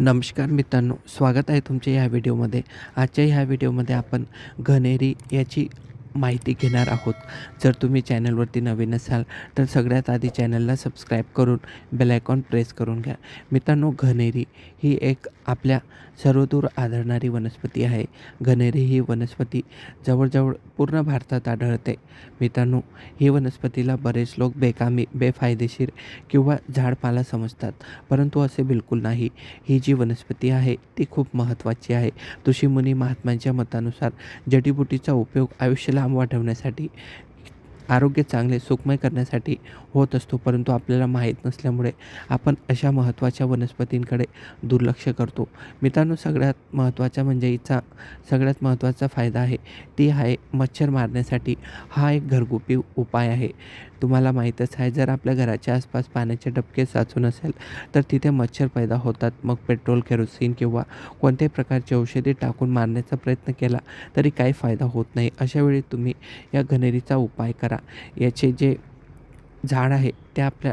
नमस्कार मित्रांनो स्वागत आहे तुमच्या ह्या व्हिडिओमध्ये. आजच्या ह्या व्हिडिओमध्ये आपण घनेरी याची माहिती घेणार आहोत. जर तुम्ही चॅनलवरती नवीन असाल तर सगळ्यात आधी चॅनलला सबस्क्राईब करून बेलायकॉन प्रेस करून घ्या. मित्रांनो घनेरी ही एक आपल्या सर्वदूर आढळणारी वनस्पती आहे. घनेरी ही वनस्पती जवळजवळ पूर्ण भारतात आढळते. मित्रांनो ही वनस्पतीला बरेच लोक बेकामी बेफायदेशीर किंवा झाडपाला समजतात परंतु असे बिलकुल नाही. ही जी वनस्पती आहे ती खूप महत्त्वाची आहे. ऋषीमुनी महात्म्यांच्या मतानुसार जडीबुटीचा उपयोग आयुष्य लांब वाढवण्यासाठी आरोग्य चांगले सुखमय करण्यासाठी होत असतो. परंतु आपल्याला माहीत नसल्यामुळे आपण अशा महत्त्वाच्या वनस्पतींकडे दुर्लक्ष करतो. मित्रांनो सगळ्यात महत्त्वाचा म्हणजे हिचा सगळ्यात महत्त्वाचा फायदा आहे ती आहे मच्छर मारण्यासाठी. हा एक घरगुती उपाय आहे. तुम्हाला माहीतच आहे जर आपल्या घराच्या आसपास पाण्याचे डबके साचून असेल तर तिथे मच्छर पैदा होतात. मग पेट्रोल केरोसिन किंवा कोणत्याही प्रकारची औषधी टाकून मारण्याचा प्रयत्न केला तरी काही फायदा होत नाही. अशावेळी तुम्ही या घनेरीचा उपाय करा. याचे जे झाड आहे ते आपल्या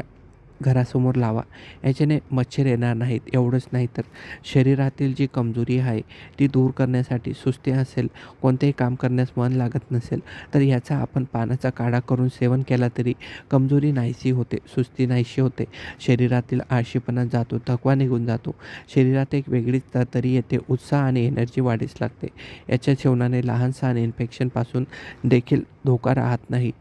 घरासमोर लावा. याच्याने मच्छर येणार नाहीत एवढंच नाही तर शरीरातील जी कमजोरी आहे ती दूर करण्यासाठी सुस्ती असेल कोणतेही काम करण्यास मन लागत नसेल तर याचा आपण पानाचा काढा करून सेवन केला तरी कमजोरी नाहीशी होते सुस्ती नाहीशी होते. शरीरातील आळशीपणा जातो थकवा निघून जातो. शरीरात एक वेगळीच तरतरी येते उत्साह आणि एनर्जी वाढीस लागते. याच्या सेवनाने लहान सहान इन्फेक्शनपासून देखील धोका राहत नाही.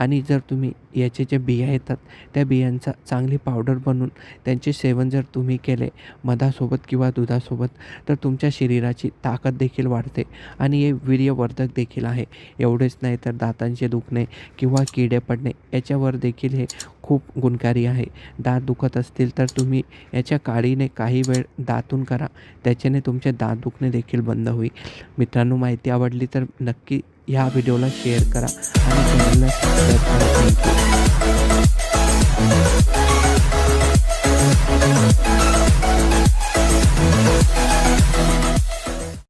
आणि जर तुम्ही याचे जे बिया येतात त्या बियांचा चांगली पावडर बनवून त्यांचे सेवन जर तुम्ही केले मधासोबत किंवा दुधासोबत तर तुमच्या शरीराची ताकद देखील वाढते आणि हे वीर्यवर्धक देखील आहे. एवढेच नाही तर दातांचे दुखणे किंवा किडे पडणे याच्यावर देखील हे खूप गुणकारी आहे. दात दुखत असतील तर तुम्ही याच्या काळीने काही वेळ दातून करा. त्याच्याने तुमचे दात दुखणे देखील बंद होईल. मित्रांनो माहिती आवडली तर नक्की ह्या व्हिडिओला शेअर करा आणि चॅनलला सबस्क्राईब करा. थँक्यू